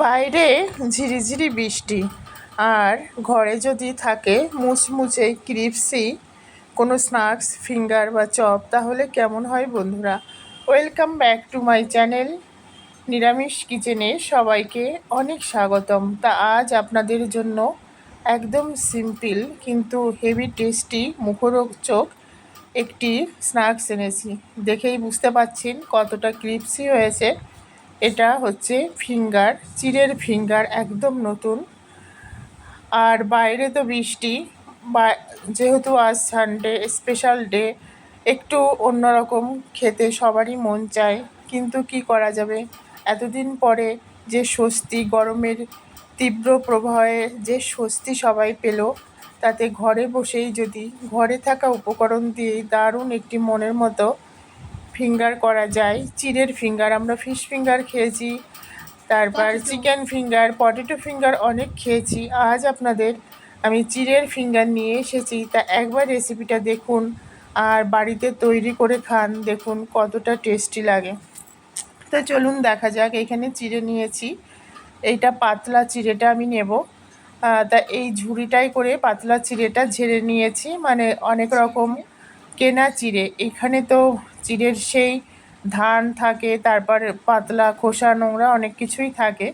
বাইরে ঝিরিঝিরি বৃষ্টি। আর ঘরে যদি থাকে মুচমুচে ক্রিপসি, কোনো স্ন্যাক্স ফিঙ্গার বা চপ, তাহলে কেমন হয় বন্ধুরা? Welcome back to my channel নিরামিষ কিচেনে সবাইকে অনেক স্বাগতম। তা আজ আপনাদের জন্য একদম সিম্পল কিন্তু হেভি টেস্টি মুখরোচক একটি স্ন্যাক্স এনেছি। দেখেই বুঝতে পাচ্ছেন কতটা ক্রিপসি হয়েছে। এটা হচ্ছে ফিঙ্গার, চিড়ের ফিঙ্গার, একদম নতুন। আর বাইরে তো বৃষ্টি, বা যেহেতু আজ সানডে স্পেশাল ডে একটু অন্যরকম খেতে সবারই মন চায়, কিন্তু কি করা যাবে? এতদিন পরে যে স্বস্তি, গরমের তীব্র প্রবাহে যে স্বস্তি সবাই পেল, তাতে ঘরে বসেই যদি, ঘরে থাকা উপকরণ দিয়েই দারুণ একটি মনের মতো ফিঙ্গার করা যায় চিড়ের ফিঙ্গার আমরা ফিশ ফিঙ্গার খেয়েছি তারপর চিকেন ফিঙ্গার পটেটো ফিঙ্গার অনেক খেয়েছি। আজ আপনাদের আমি চিড়ের ফিঙ্গার নিয়ে এসেছি তা একবার রেসিপিটা দেখুন আর বাড়িতে তৈরি করে খান দেখুন কতটা টেস্টি লাগে। তো চলুন দেখা যাক এখানে চিড়ে নিয়েছি এইটা পাতলা চিড়েটা আমি নেব। তা এই ঝুড়িটাই করে পাতলা চিড়েটা ঝেড়ে নিয়েছি মানে অনেক রকম কেনা চিড়ে। এখানে তো চিড়ের সেই ধান থাকে, তারপর পাতলা খোসা, নোংরা অনেক কিছুই থাকে।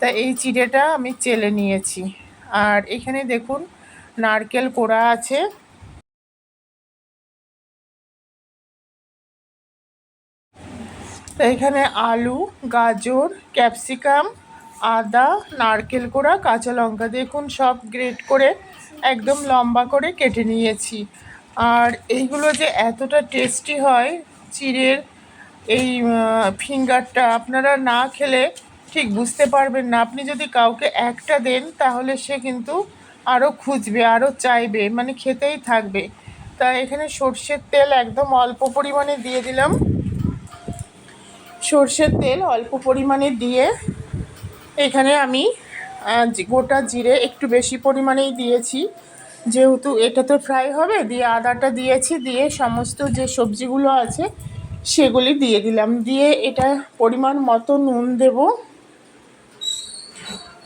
তা এই চিড়েটা আমি চেলে নিয়েছি। আর এখানে দেখুন, নারকেল কোড়া আছে। এখানে আলু, গাজর, ক্যাপসিকাম, আদা, নারকেল কোড়া, কাঁচা লঙ্কা। দেখুন, সব গ্রেট করে, একদম লম্বা করে কেটে নিয়েছি। আর এইগুলো যে এতটা টেস্টি হয় চিড়ের, এই ফিঙ্গারটা, আপনারা না খেলে ঠিক বুঝতে পারবেন না। আপনি যদি কাউকে একটা দেন, তাহলে সে কিন্তু আরও খুঁজবে আরও চাইবে মানে খেতেই থাকবে। তা এখানে সর্ষের তেল একদম অল্প পরিমাণে দিয়ে দিলাম। সর্ষের তেল অল্প পরিমাণে দিয়ে এখানে আমি গোটা জিরে একটু বেশি পরিমাণেই দিয়েছি। যেহেতু এটা তো ফ্রাই হবে, দিয়ে আদাটা দিয়েছি, দিয়ে সমস্ত যে সবজিগুলো আছে সেগুলি দিয়ে দিলাম। দিয়ে এটা পরিমাণ মতো নুন দেব।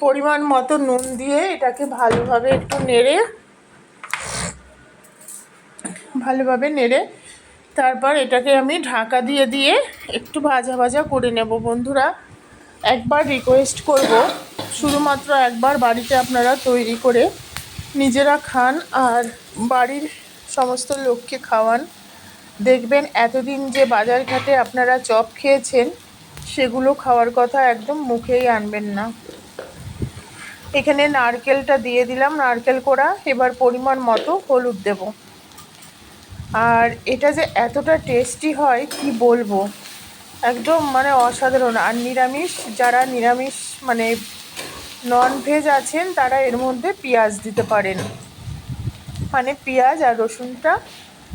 পরিমাণ মতো নুন দিয়ে এটাকে ভালোভাবে একটু নেড়ে, ভালোভাবে নেড়ে তারপর এটাকে আমি ঢাকা দিয়ে দিয়ে একটু ভাজা ভাজা করে নেব। বন্ধুরা, একবার রিকোয়েস্ট করব, শুধুমাত্র একবার বাড়িতে আপনারা তৈরি করে নিজেরা খান আর বাড়ির সমস্ত লোককে খাওয়ান। দেখবেন এতদিন যে বাজার ঘাটে আপনারা চপ খেয়েছেন, সেগুলো খাওয়ার কথা একদম মুখেই আনবেন না। এখানে নারকেলটা দিয়ে দিলাম, নারকেল কোড়া, এবার পরিমাণ মতো হলুদ দেব। আর এটা যে এতটা টেস্টি হয়, কি বলব? একদম মানে অসাধারণ। আর নিরামিষ, যারা নিরামিষ মানে নন ভেজ আছেন, তারা এর মধ্যে পেঁয়াজ দিতে পারেন। মানে পেঁয়াজ আর রসুনটা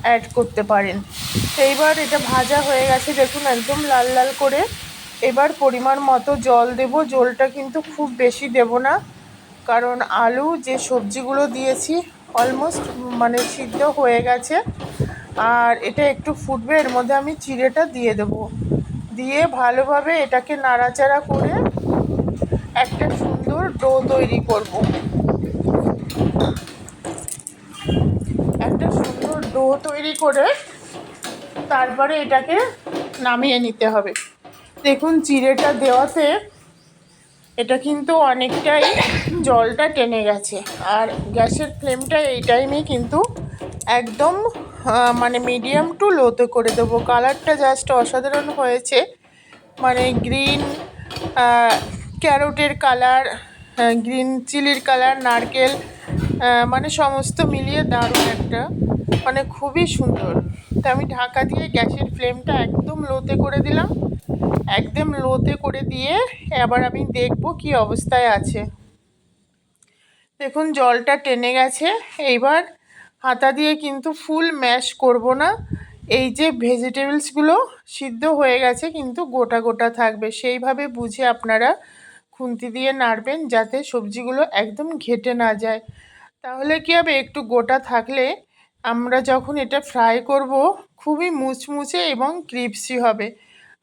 অ্যাড করতে পারেন। এইবার এটা ভাজা হয়ে গেছে, দেখুন একদম লাল লাল করে। এবার পরিমাণ মতো জল দেব, জলটা কিন্তু খুব বেশি দেব না, কারণ আলু যে সবজিগুলো দিয়েছি অলমোস্ট মানে সিদ্ধ হয়ে গেছে। আর এটা একটু ফুটবে, এর মধ্যে আমি চিড়েটা দিয়ে দেব। দিয়ে ভালোভাবে এটাকে নাড়াচাড়া করে একটা ডো তৈরি করব। একটা সুন্দর ডো তৈরি করে তারপরে এটাকে নামিয়ে নিতে হবে। দেখুন, চিড়েটা দেওয়াতে এটা কিন্তু অনেকটাই জলটা টেনে গেছে। আর গ্যাসের ফ্লেমটা এই টাইমে কিন্তু একদম মানে মিডিয়াম টু লোতে করে দেবো। কালারটা জাস্ট অসাধারণ হয়েছে। মানে গ্রিন ক্যারোটের কালার গ্রিন চিলির কালার নারকেল মানে সমস্ত মিলিয়ে দারুণ একটা। মানে খুবই সুন্দর। তো আমি ঢাকা দিয়ে গ্যাসের ফ্লেমটা একদম লোতে করে দিলাম। একদম লোতে করে দিয়ে এবার আমি দেখব কি অবস্থায় আছে। দেখুন, জলটা টেনে গেছে। এইবার হাতা দিয়ে কিন্তু ফুল ম্যাশ করব না। এই যে ভেজিটেবলসগুলো সিদ্ধ হয়ে গেছে, কিন্তু গোটা গোটা থাকবে। সেইভাবে বুঝে আপনারা খুন্তি দিয়ে নাড়বেন যাতে সবজিগুলো একদম ঘেটে না যায়। তাহলে কী হবে? একটু গোটা থাকলে আমরা যখন এটা ফ্রাই করব, খুবই মুচমুচে এবং ক্রিপসি হবে।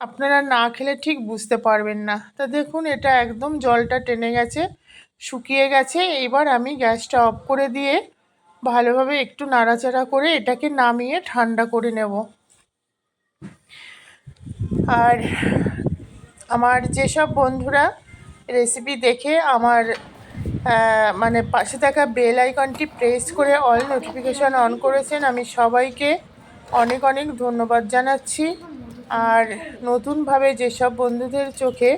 আপনারা না খেলে ঠিক বুঝতে পারবেন না। তা দেখুন, এটা একদম জলটা টেনে গেছে, শুকিয়ে গেছে। এবার আমি গ্যাসটা অফ করে দিয়ে ভালোভাবে একটু নাড়াচাড়া করে এটাকে নামিয়ে ঠান্ডা করে নেব। আর আমার যেসব বন্ধুরা রেসিপি দেখে আমার মানে পাশে থাকা বেল আইকনটি প্রেস করে অল নোটিফিকেশান অন করেছেন। আমি সবাইকে অনেক অনেক ধন্যবাদ জানাচ্ছি। আর নতুনভাবে যেসব বন্ধুদের চোখে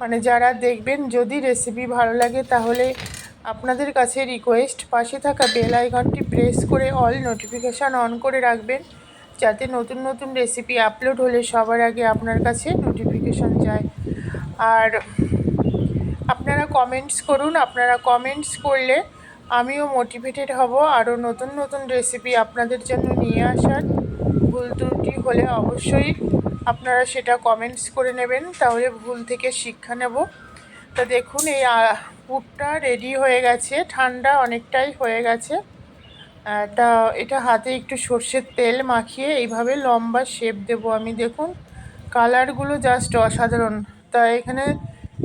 মানে যারা দেখবেন যদি রেসিপি ভালো লাগে তাহলে আপনাদের কাছে রিকোয়েস্ট পাশে থাকা বেল আইকনটি প্রেস করে অল নোটিফিকেশান অন করে রাখবেন। যাতে নতুন নতুন রেসিপি আপলোড হলে সবার আগে আপনার কাছে নোটিফিকেশান যায়। আর কমেন্টস করুন। আপনারা কমেন্টস করলে আমিও মোটিভেটেড হব। আরও নতুন নতুন রেসিপি আপনাদের জন্য নিয়ে আসার ভুল ত্রুটি হলে অবশ্যই আপনারা সেটা কমেন্টস করে নেবেন। তাহলে ভুল থেকে শিক্ষা নেব। তা দেখুন, এই পুরটা রেডি হয়ে গেছে। ঠান্ডা অনেকটাই হয়ে গেছে। তা এটা হাতে একটু সর্ষের তেল মাখিয়ে এইভাবে লম্বা শেপ দেব আমি। দেখুন কালারগুলো জাস্ট অসাধারণ। তা এখানে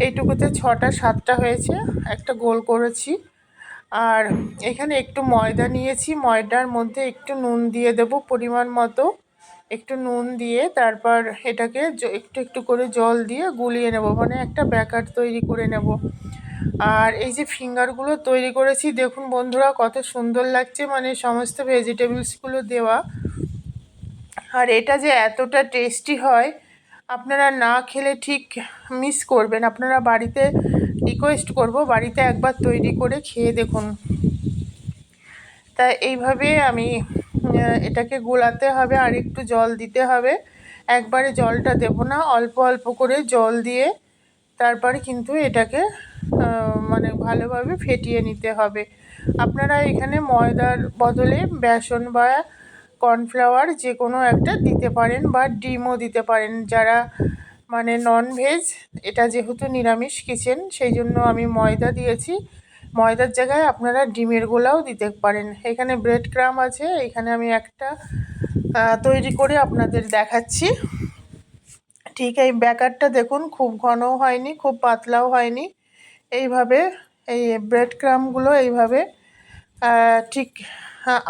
এইটুকুতে ছটা, সাতটা হয়েছে, একটা গোল করেছি। আর এখানে একটু ময়দা নিয়েছি, ময়দার মধ্যে একটু নুন দিয়ে দেব পরিমাণ মতো। একটু নুন দিয়ে তারপর এটাকে একটু একটু করে জল দিয়ে গুলিয়ে নেব মানে একটা ব্যাকার তৈরি করে নেব। আর এই যে ফিঙ্গারগুলো তৈরি করেছি, দেখুন বন্ধুরা কত সুন্দর লাগছে মানে সমস্ত ভেজিটেবলসগুলো দেওয়া। আর এটা যে এতটা টেস্টি হয় আপনারা না খেলে ঠিক মিস করবেন। আপনারা বাড়িতে রিকোয়েস্ট করব, বাড়িতে একবার তৈরি করে খেয়ে দেখুন। তা এইভাবে আমি এটাকে গোলাতে হবে, আর একটু জল দিতে হবে। একবারে জলটা দেব না, অল্প অল্প করে জল দিয়ে তারপরে কিন্তু এটাকে মানে ভালোভাবে ফেটিয়ে নিতে হবে। আপনারা এখানে ময়দার বদলে বেসন বা কর্নফ্লাওয়ার যে কোনো একটা দিতে পারেন বা ডিমও দিতে পারেন। যারা মানে নন ভেজ এটা যেহেতু নিরামিষ কিচেন সেই জন্য আমি ময়দা দিয়েছি। ময়দার জায়গায় আপনারা ডিমের গোলাও দিতে পারেন। এখানে ব্রেড ক্রাম আছে, এখানে আমি একটা তৈরি করে আপনাদের দেখাচ্ছি। ঠিক এই ব্যাকারটা দেখুন, খুব ঘনও হয়নি, খুব পাতলাও হয়নি। এইভাবে এই ব্রেড ক্রামগুলো এইভাবে ঠিক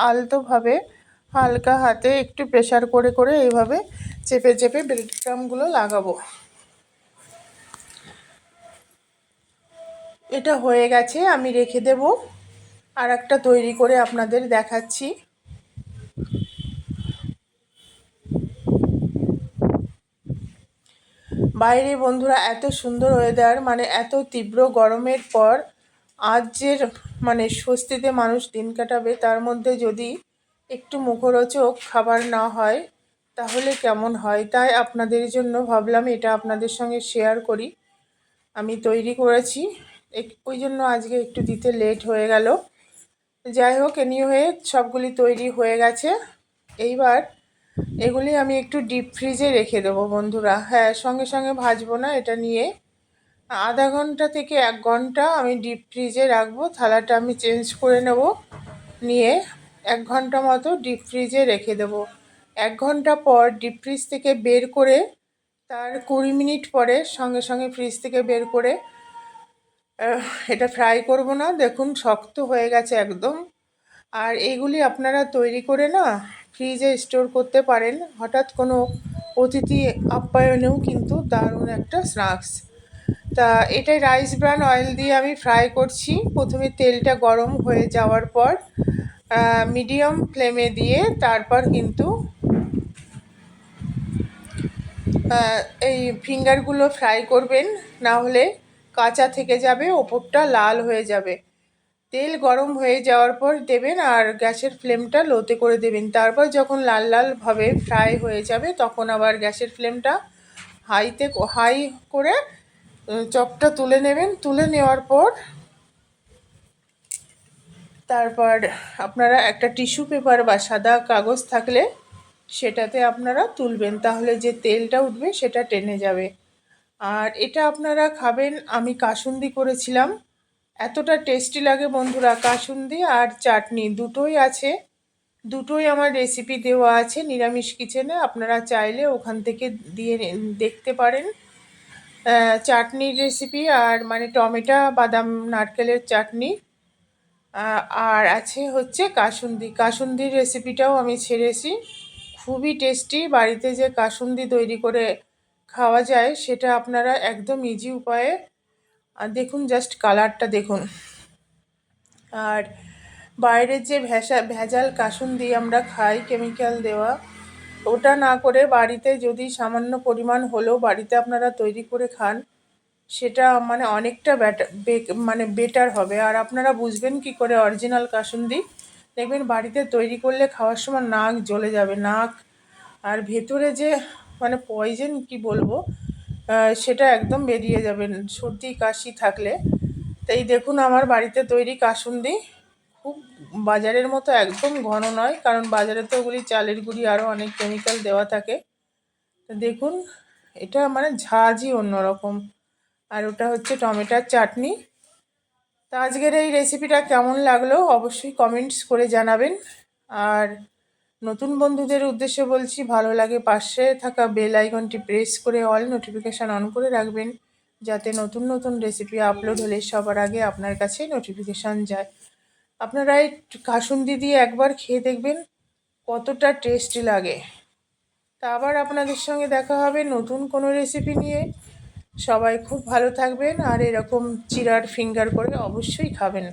আলতোভাবে হালকা হাতে একটু প্রেশার করে করে এইভাবে চেপে চেপে ব্রেড ক্রামগুলো লাগাবো। এটা হয়ে গেছে, আমি রেখে দেব। আর একটা তৈরি করে আপনাদের দেখাচ্ছি। বাইরে বন্ধুরা, এত সুন্দর ওয়েদার মানে এত তীব্র গরমের পর আজ যে মানে স্বস্তিতে মানুষ দিন কাটাবে, তার মধ্যে যদি একটু মুখরোচক খাবার না হয়, তাহলে কেমন হয়? তাই আপনাদের জন্য ভাবলাম এটা আপনাদের সঙ্গে শেয়ার করি। আমি তৈরি করেছি। ওই জন্য আজকে একটু দিতে লেট হয়ে গেল। যাই হোক এনিওয়ে সবগুলি তৈরি হয়ে গেছে। এইবার এগুলি আমি একটু ডিপ ফ্রিজে রেখে দেবো বন্ধুরা। হ্যাঁ সঙ্গে সঙ্গে ভাজবো না এটা নিয়ে। আধা ঘণ্টা থেকে এক ঘণ্টা আমি ডিপ ফ্রিজে রাখব। থালাটা আমি চেঞ্জ করে নেব। নিয়ে এক ঘণ্টা মতো ডিপ ফ্রিজে রেখে দেবো। এক ঘণ্টা পর ডিপ ফ্রিজ থেকে বের করে তার কুড়ি মিনিট পরে সঙ্গে সঙ্গে ফ্রিজ থেকে বের করে এটা ফ্রাই করব না। দেখুন, শক্ত হয়ে গেছে একদম। আর এইগুলি আপনারা তৈরি করে না ফ্রিজে স্টোর করতে পারেন। হঠাৎ কোনো অতিথি আপ্যায়নেও কিন্তু দারুণ একটা স্ন্যাক্স তা এটাই রাইস ব্রান অয়েল দিয়ে আমি ফ্রাই করছি। প্রথমে তেলটা গরম হয়ে যাওয়ার পর মিডিয়াম ফ্লেমে দিয়ে তারপর কিন্তু এই ফিঙ্গারগুলো ফ্রাই করবেন, না হলে কাঁচা থেকে যাবে, ওপরটা লাল হয়ে যাবে। তেল গরম হয়ে যাওয়ার পর দেবেন আর গ্যাসের ফ্লেমটা লোতে করে দেবেন। তারপর যখন লাল লালভাবে ফ্রাই হয়ে যাবে, তখন আবার গ্যাসের ফ্লেমটা হাইতে হাই করে চপটা তুলে নেবেন। তুলে নেওয়ার পর তারপর আপনারা একটা টিস্যু পেপার বা সাদা কাগজ থাকলে সেটাতে আপনারা তুলবেন, তাহলে যে তেলটা উঠবে সেটা টেনে যাবে। আর এটা আপনারা খাবেন, আমি কাসুন্দি করেছিলাম। এতটা টেস্টি লাগে বন্ধুরা, কাসুন্দি আর চাটনি দুটোই আছে। দুটোই আমার রেসিপি দেওয়া আছে নিরামিষ কিচেনে আপনারা চাইলে ওখান থেকে দিয়ে দেখতে পারেন। চাটনির রেসিপি আর মানে টমেটো, বাদাম, নারকেলের চাটনি। আর আছে হচ্ছে কাসুন্দি। কাসুন্দির রেসিপিটাও আমি ছেড়েছি। খুবই টেস্টি বাড়িতে যে কাসুন্দি তৈরি করে খাওয়া যায়, সেটা আপনারা একদম ইজি উপায়ে আর দেখুন জাস্ট কালারটা দেখুন। আর বাইরের যে ভেসা, ভেজাল কাসুন্দি আমরা খাই কেমিক্যাল দেওয়া, ওটা না করে বাড়িতে যদি সামান্য পরিমাণ হলেও বাড়িতে আপনারা তৈরি করে খান। সেটা মানে অনেকটা মানে বেটার হবে। আর আপনারা বুঝবেন কি করে অরিজিনাল কাসুন্দি? দেখবেন বাড়িতে তৈরি করলে খাওয়ার সময় নাক জ্বলে যাবে, নাক। আর ভেতরে যে মানে পয়জেন কি বলব? সেটা একদম বেরিয়ে যাবে, সর্দি, কাশি থাকলে। তাই দেখুন আমার বাড়িতে তৈরি কাসুন্দি। খুব বাজারের মতো একদম ঘন নয়, কারণ বাজারে তো ওগুলি চালের গুঁড়ি আরও অনেক কেমিক্যাল দেওয়া থাকে। দেখুন, এটা মানে ঝাঁঝই অন্যরকম। আর ওটা হচ্ছে টমেটোর চাটনি। তো আজকের এই রেসিপিটা কেমন লাগল অবশ্যই কমেন্টস করে জানাবেন। আর নতুন বন্ধুদের উদ্দেশ্যে বলছি, ভালো লাগে পাশে থাকা বেল আইকনটি প্রেস করে অল নোটিফিকেশান অন করে রাখবেন, যাতে নতুন নতুন রেসিপি আপলোড হলে সবার আগে আপনার কাছে নোটিফিকেশান যায়। আপনারা এই কাসুন্দি দিয়ে একবার খেয়ে দেখবেন কতটা টেস্টি লাগে। তা আবার আপনাদের সঙ্গে দেখা হবে নতুন কোনো রেসিপি নিয়ে। সবাই খুব ভালো থাকবেন আর এরকম চিরার ফিঙ্গার করে অবশ্যই খাবেন।